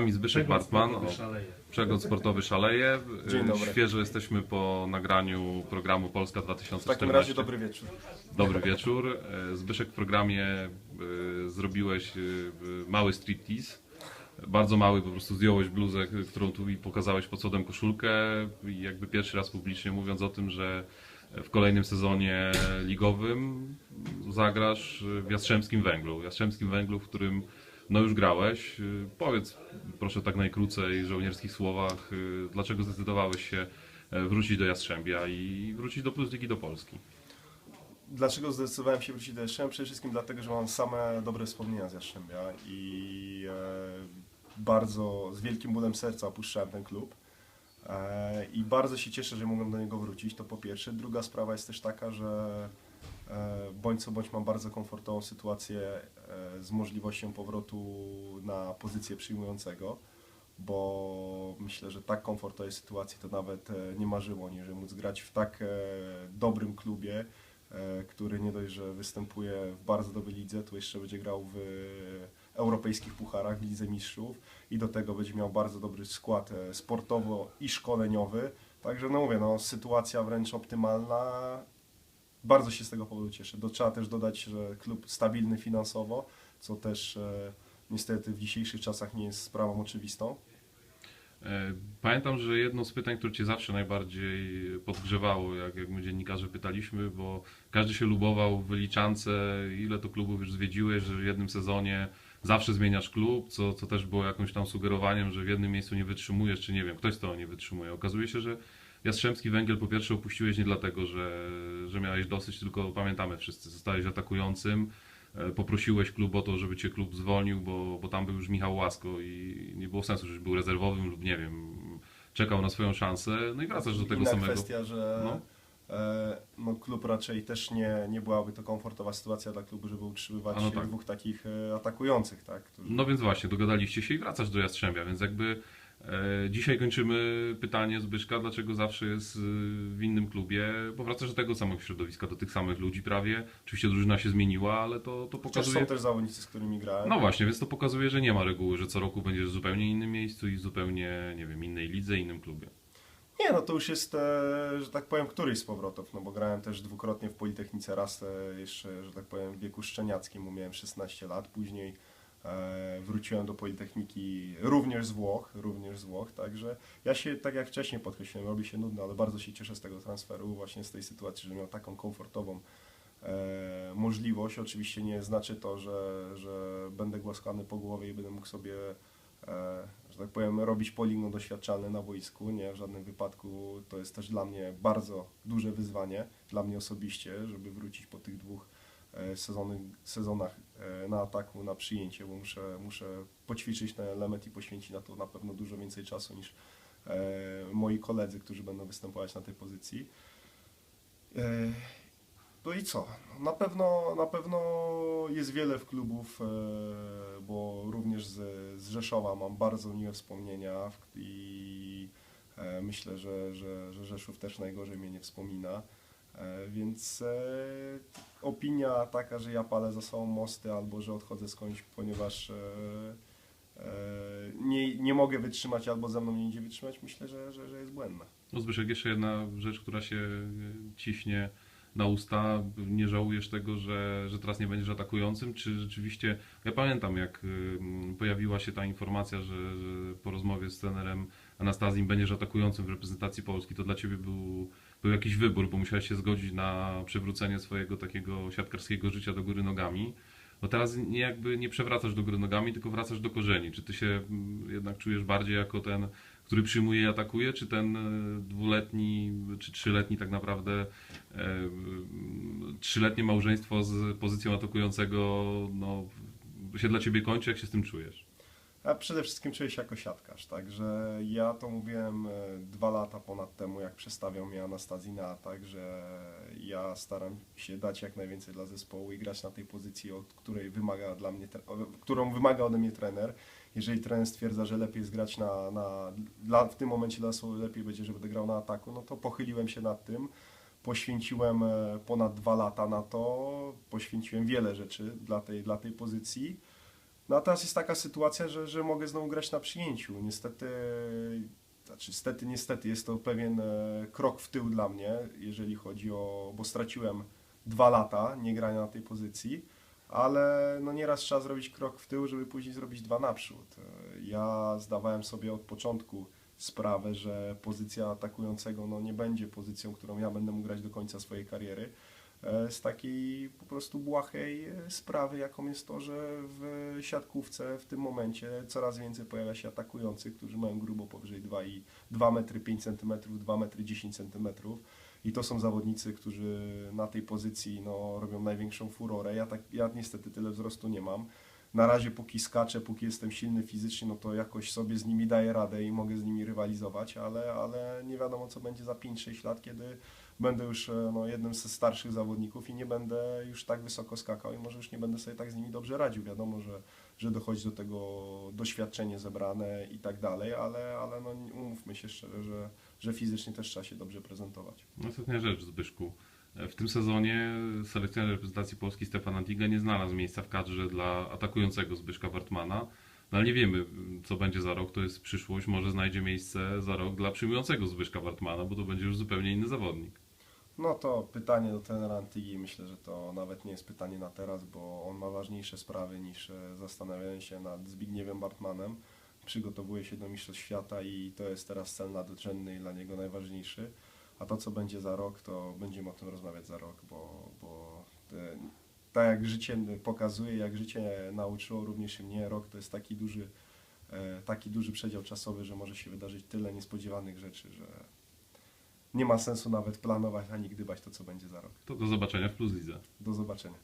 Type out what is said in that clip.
nami Zbyszek Bartman. Przegląd Sportowy Szaleje. Dzień Y, dobry. Świeżo jesteśmy po nagraniu programu Polska W 2014. takim razie dobry wieczór. Dobry wieczór. E, Zbyszek w programie y, zrobiłeś y, y, mały striptease. Bardzo mały, po prostu zdjąłeś bluzę, którą tu mi pokazałeś pod spodem koszulkę i jakby pierwszy raz publicznie mówiąc o tym, że w kolejnym sezonie ligowym zagrasz w Jastrzębskim Węglu. W Jastrzębskim Węglu, w którym no już grałeś. Y, Powiedz proszę tak najkrócej, w żołnierskich słowach, y, dlaczego zdecydowałeś się e, wrócić do Jastrzębia i wrócić do do Polski? Dlaczego zdecydowałem się wrócić do Jastrzębia? Przede wszystkim dlatego, że mam same dobre wspomnienia z Jastrzębia i e, bardzo z wielkim bólem serca opuszczałem ten klub. E, I bardzo się cieszę, że mogłem do niego wrócić, to po pierwsze. Druga sprawa jest też taka, że bądź co bądź mam bardzo komfortową sytuację e, z możliwością powrotu na pozycję przyjmującego, bo myślę, że tak komfortowej sytuacji to nawet e, nie marzyło, nie, że móc grać w tak e, dobrym klubie, e, który nie dość, że występuje w bardzo dobrej lidze, to jeszcze będzie grał w e, europejskich pucharach, Lidze Mistrzów i do tego będzie miał bardzo dobry skład e, sportowo i szkoleniowy. Także no mówię, no, sytuacja wręcz optymalna. Bardzo się z tego powodu cieszę. Do, trzeba też dodać, że klub stabilny finansowo, co też e, niestety w dzisiejszych czasach nie jest sprawą oczywistą. E, Pamiętam, że jedno z pytań, które Cię zawsze najbardziej podgrzewało, jak, jak my dziennikarze pytaliśmy, bo każdy się lubował w wyliczance, ile to klubów już zwiedziłeś, że w jednym sezonie zawsze zmieniasz klub, co, co też było jakimś tam sugerowaniem, że w jednym miejscu nie wytrzymujesz, czy nie wiem, ktoś tego nie wytrzymuje. Okazuje się, że Jastrzębski Węgiel po pierwsze opuściłeś nie dlatego, że, że miałeś dosyć, tylko pamiętamy wszyscy, zostałeś atakującym, E, poprosiłeś klub o to, żeby cię klub zwolnił, bo, bo tam był już Michał Łasko i nie było sensu, żebyś był rezerwowym lub nie wiem, czekał na swoją szansę, no i wracasz do tego Inna samego. kwestia, że No. e, no, klub raczej też nie, nie byłaby to komfortowa sytuacja dla klubu, żeby utrzymywać no tak. dwóch takich e, atakujących, tak? Którzy... No więc właśnie, dogadaliście się i wracasz do Jastrzębia, więc jakby dzisiaj kończymy pytanie Zbyszka, dlaczego zawsze jest y, w innym klubie, bo wracasz do tego samego środowiska, do tych samych ludzi prawie. Oczywiście drużyna się zmieniła, ale to, to pokazuje... są też zawodnicy, z którymi grałem. No właśnie, więc to pokazuje, że nie ma reguły, że co roku będziesz w zupełnie innym miejscu i w zupełnie, nie wiem, innej lidze, innym klubie. Nie, no to już jest, e, że tak powiem, któryś z powrotów, no bo grałem też dwukrotnie w Politechnice, raz e, jeszcze, że tak powiem, w wieku szczeniackim, bo miałem 16 lat, później e, wróciłem do Politechniki również z Włoch, również z Włoch, także ja się, tak jak wcześniej podkreśliłem, robi się nudno, ale bardzo się cieszę z tego transferu, właśnie z tej sytuacji, że miał taką komfortową e, możliwość. Oczywiście nie znaczy to, że, że będę głaskany po głowie i będę mógł sobie e, że tak powiem, robić poligon doświadczalny na boisku. Nie, w żadnym wypadku to jest też dla mnie bardzo duże wyzwanie, dla mnie osobiście, żeby wrócić po tych dwóch e, sezony, sezonach e, na ataku, na przyjęcie, bo muszę, muszę poćwiczyć ten element i poświęcić na to na pewno dużo więcej czasu niż e, moi koledzy, którzy będą występować na tej pozycji. E, no i co? Na pewno, na pewno jest wiele w klubów, e, bo również z, z Rzeszowa mam bardzo miłe wspomnienia i e, myślę, że, że, że Rzeszów też najgorzej mnie nie wspomina. E, Więc e, opinia taka, że ja palę za sobą mosty albo że odchodzę skądś, ponieważ e, nie, nie mogę wytrzymać albo ze mną nie idzie wytrzymać, myślę, że, że, że jest błędna. No Zbyszek, jeszcze jedna rzecz, która się ciśnie na usta. Nie żałujesz tego, że, że teraz nie będziesz atakującym? Czy rzeczywiście, ja pamiętam jak pojawiła się ta informacja, że, że po rozmowie z trenerem Anastazim będziesz atakującym w reprezentacji Polski, to dla Ciebie był, był jakiś wybór, bo musiałeś się zgodzić na przywrócenie swojego takiego siatkarskiego życia do góry nogami. No teraz nie jakby nie przewracasz do góry nogami, tylko wracasz do korzeni. Czy ty się mm, jednak czujesz bardziej jako ten, który przyjmuje i atakuje, czy ten e, dwuletni, czy trzyletni tak naprawdę, e, mm, trzyletnie małżeństwo z pozycją atakującego no, się dla ciebie kończy, jak się z tym czujesz? A przede wszystkim czuję się jako siatkarz, także ja to mówiłem e, dwa lata ponad temu, jak przestawiał mnie Anastazji na atak, że ja staram się dać jak najwięcej dla zespołu i grać na tej pozycji, od której wymaga dla mnie, którą wymaga ode mnie trener. Jeżeli trener stwierdza, że lepiej jest grać na, na dla, w tym momencie dla zespołu lepiej będzie, że będę grał na ataku, no to pochyliłem się nad tym. Poświęciłem e, ponad dwa lata na to, poświęciłem wiele rzeczy dla tej, dla tej pozycji. No a teraz jest taka sytuacja, że, że mogę znowu grać na przyjęciu. Niestety, znaczy niestety, niestety jest to pewien e, krok w tył dla mnie, jeżeli chodzi o, bo straciłem dwa lata nie grania na tej pozycji, ale no nieraz trzeba zrobić krok w tył, żeby później zrobić dwa naprzód. E, Ja zdawałem sobie od początku sprawę, że pozycja atakującego no, nie będzie pozycją, którą ja będę mógł grać do końca swojej kariery z takiej po prostu błahej e, sprawy, jaką jest to, że w siatkówce w tym momencie coraz więcej pojawia się atakujących, którzy mają grubo powyżej 2 i 2 metry 5 cm, 2 metry 10 cm i to są zawodnicy, którzy na tej pozycji no, robią największą furorę. Ja, tak, ja niestety tyle wzrostu nie mam. Na razie póki skaczę, póki jestem silny fizycznie, no to jakoś sobie z nimi daję radę i mogę z nimi rywalizować, ale, ale nie wiadomo co będzie za 5-6 lat, kiedy będę już e, no, jednym ze starszych zawodników i nie będę już tak wysoko skakał i może już nie będę sobie tak z nimi dobrze radził. Wiadomo, że, że dochodzi do tego doświadczenie zebrane i tak dalej, ale, ale no, umówmy się szczerze, że, że fizycznie też trzeba się dobrze prezentować. Ostatnia rzecz, Zbyszku. W tym sezonie selekcjoner reprezentacji Polski Stefan Antiga nie znalazł miejsca w kadrze dla atakującego Zbyszka Wartmana. No ale nie wiemy, co będzie za rok, to jest przyszłość. Może znajdzie miejsce za rok dla przyjmującego Zbyszka Wartmana, bo to będzie już zupełnie inny zawodnik. No to pytanie do trenera Antigi, myślę, że to nawet nie jest pytanie na teraz, bo on ma ważniejsze sprawy niż e, zastanawianie się nad Zbigniewem Bartmanem. Przygotowuje się do Mistrzostw Świata i to jest teraz cel nadrzędny i dla niego najważniejszy. A to, co będzie za rok, to będziemy o tym rozmawiać za rok, bo, bo te, tak jak życie pokazuje, jak życie nauczyło również mnie, rok to jest taki duży, e, taki duży przedział czasowy, że może się wydarzyć tyle niespodziewanych rzeczy, że nie ma sensu nawet planować ani gdybać to, co będzie za rok. To do zobaczenia w Plus Lidze. Do zobaczenia.